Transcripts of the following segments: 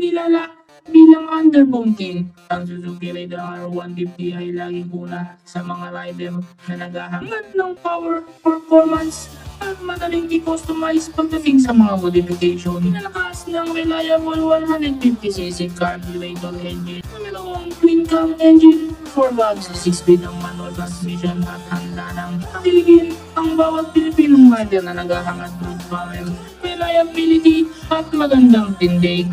kinilala bilang underbone king. Ang Suzuki Raider R150 ay laging una sa mga rider na naghahangad ng power, performance, at madaling i-customize pagdating sa mga modification. Pinalakas ng reliable 150cc carburetor engine na mayroong twin cam engine 4 valves, 6 speed ang manual transmission at handa ng pakiligin ang bawat Pilipinong rider na naghahangad ng power, reliability at magandang tindig.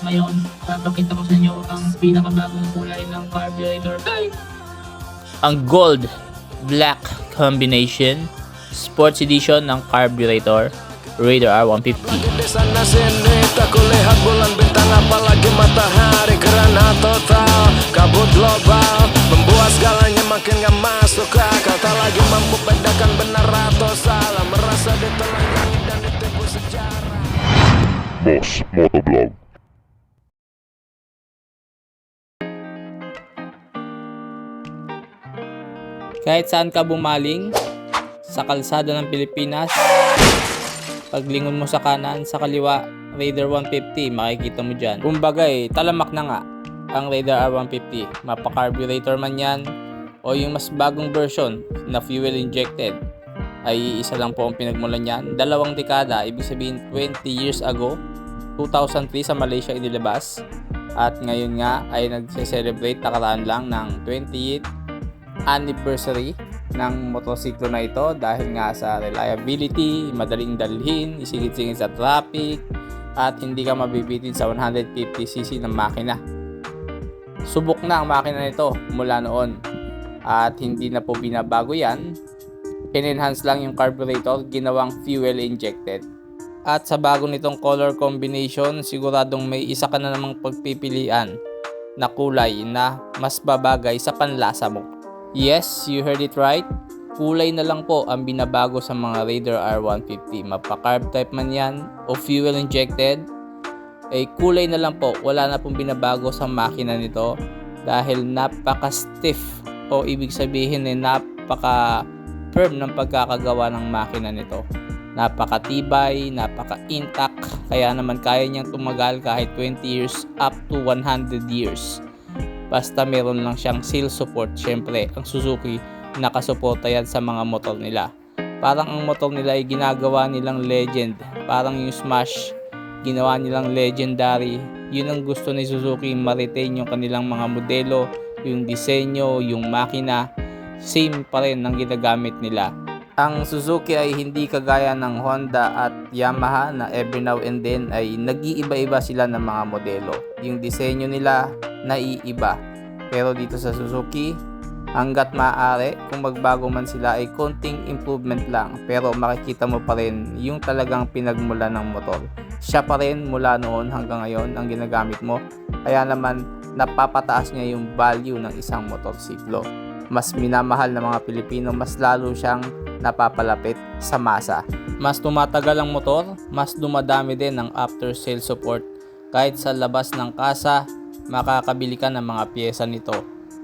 Ngayon, papakita ko sa inyo ang pinakabagong kulay ng carburetor. Type. ang gold black combination sports edition ng carburetor Raider R150 Di sana kahit saan ka bumaling sa kalsada ng Pilipinas paglingon mo sa kanan sa kaliwa Raider 150 makikita mo dyan. Kumbaga eh talamak na nga ang Raider R150 mapa-carburetor man yan o yung mas bagong version na fuel injected ay isa lang po ang pinagmulan niyan dalawang dekada ibig sabihin 20 years ago 2003 sa Malaysia inilabas. At ngayon nga ay nagse-celebrate nakaraan lang ng 28th anniversary ng motosiklo na ito dahil nga sa reliability, madaling dalhin, isingit-singit sa traffic, at hindi ka mabibitin sa 150cc ng makina. Subok na ang makina nito mula noon at hindi na po binabago yan. In-enhance lang yung carburetor, ginawang fuel injected. At sa bago nitong color combination, siguradong may isa ka na namang pagpipilian na kulay na mas babagay sa panlasa mo. Yes, you heard it right. Kulay na lang po ang binabago sa mga Raider R150. Mapa-carb type man yan o fuel injected. Eh, kulay na lang po. Wala na pong binabago sa makina nito dahil napaka-stiff o ibig sabihin eh napaka-firm ng pagkakagawa ng makina nito. Napakatibay, napaka-intact, kaya naman kaya niyang tumagal kahit 20 years up to 100 years basta meron lang siyang seal support syempre ang Suzuki nakasuporta yan sa mga motor nila. Parang ang motor nila ay ginagawa nilang legend. Parang yung Smash ginawa nilang legendary. Yun ang gusto ni Suzuki ma-retain yung kanilang mga modelo yung disenyo, yung makina. Same pa rin ang ginagamit nila. Ang Suzuki ay hindi kagaya ng Honda at Yamaha na every now and then ay nag-iiba-iba sila ng mga modelo. Yung disenyo nila naiiba. Pero dito sa Suzuki, hanggat maaari, kung magbago man sila ay konting improvement lang. Pero makikita mo pa rin yung talagang pinagmula ng motor. Siya pa rin mula noon hanggang ngayon ang ginagamit mo. Kaya naman napapataas niya yung value ng isang motorsiklo. Mas minamahal ng mga Pilipino, mas lalo siyang napapalapit sa masa. Mas tumatagal ang motor, mas dumadami din ang after sale support. Kahit sa labas ng kasa, makakabili ka ng mga pyesa nito.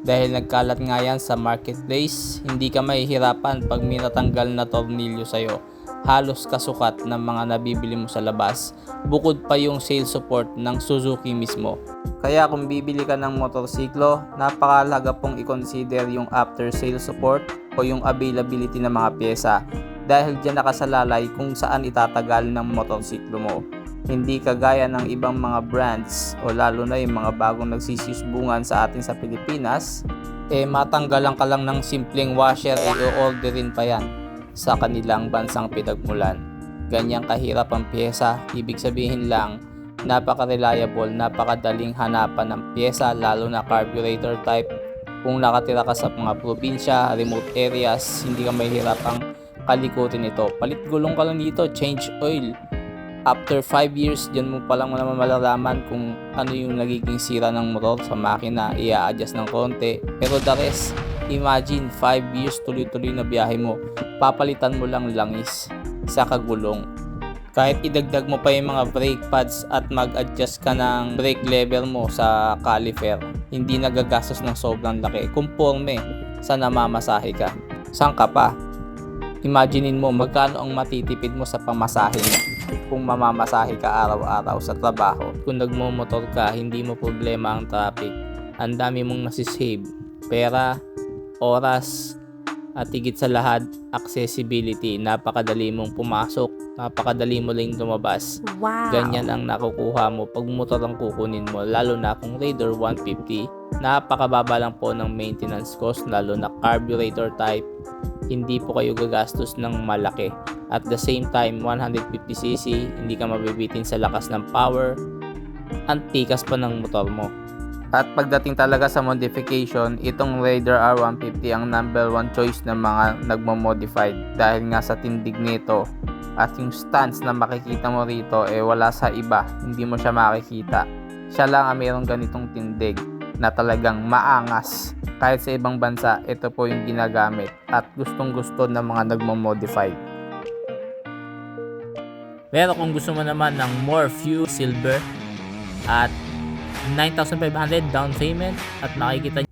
Dahil nagkalat nga yan sa marketplace, hindi ka mahihirapan pag may natanggal na tornilyo sa'yo. Halos kasukat ng mga nabibili mo sa labas, bukod pa yung sale support ng Suzuki mismo. Kaya kung bibili ka ng motorsiklo, napakalaga pong i-consider yung after sale support o yung availability ng mga pyesa dahil dyan nakasalalay kung saan itatagal ng motorsiklo mo. Hindi kagaya ng ibang mga brands o lalo na yung mga bagong nagsisusbungan sa atin sa Pilipinas, eh matanggalan ka lang ng simpleng washer eh o-orderin pa yan sa kanilang bansang pinagmulan. Ganyang kahirap ang pyesa, ibig sabihin lang napaka-reliable, napakadaling hanapan ng pyesa lalo na carburetor type. Kung nakatira ka sa mga probinsya, remote areas, hindi ka mahihirapang kalikutin ito. Palit gulong ka lang dito, change oil. After 5 years, dyan mo palang naman malalaman kung ano yung nagiging sira ng motor sa makina, i-adjust ng konti. Pero the rest, imagine 5 years tuloy-tuloy na biyahe mo, papalitan mo lang langis sa kagulong. Kahit idagdag mo pa yung mga brake pads at mag-adjust ka ng brake lever mo sa caliper, hindi nagagastos ng sobrang laki. Conforme sa namamasahe ka. Saan pa? Imaginein mo magkano ang matitipid mo sa pamasahe mo. Kung mamamasahe ka araw-araw sa trabaho. Kung nagmumotor ka, hindi mo problema ang traffic. Ang dami mong nasisave. Pera, oras, at higit sa lahat, accessibility. Napakadali mong pumasok, napakadali mo lang lumabas. Wow. Ganyan ang nakukuha mo pag motor ang kukunin mo, lalo na kung Raider 150. Napakababa lang po ng maintenance cost, lalo na carburetor type. Hindi po kayo gagastos ng malaki. At the same time, 150cc, hindi ka mabibitin sa lakas ng power. Ang tikas pa ng motor mo. At pagdating talaga sa modification, itong Raider R150 ang number one choice ng mga nagmo-modified dahil nga sa tindig nito at yung stance na makikita mo rito eh wala sa iba, hindi mo siya makikita. Siya lang ang mayroong ganitong tindig na talagang maangas. Kahit sa ibang bansa, ito po yung ginagamit at gustong gusto ng mga nagmo-modify. Pero kung gusto mo naman ng more few silver at 9,500 down payment at makikita